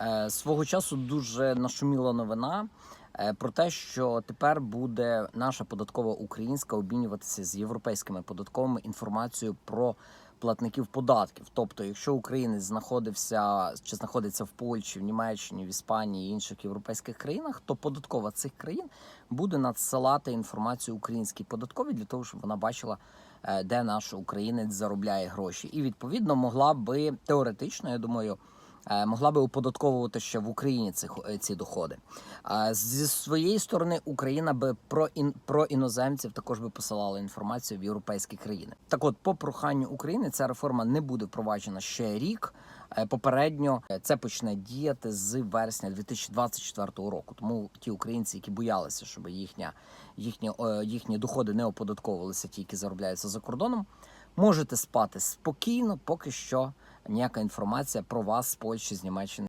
Е, Свого часу дуже нашуміла новина е, про те, що тепер буде наша податкова українська обмінюватися з європейськими податковими інформацією про платників податків. Тобто, якщо українець знаходився чи знаходиться в Польщі, в Німеччині, в Іспанії і інших європейських країнах, то податкова цих країн буде надсилати інформацію українській податковій для того, щоб вона бачила, е, де наш українець заробляє гроші, і відповідно могла би теоретично, я думаю. Е, Могла би оподатковувати ще в Україні цих е, ці доходи. Зі своєї сторони Україна би про ін про іноземців також би посилала інформацію в європейські країни. Так, от, по проханню України, ця реформа не буде впроваджена ще рік. Е, Попередньо це почне діяти з вересня 2024 року. Тому ті українці, які боялися, щоб їхня їхні їхні доходи не оподатковувалися, ті, які заробляються за кордоном, можете спати спокійно, поки що ніяка інформація про вас з Польщі з Німеччини.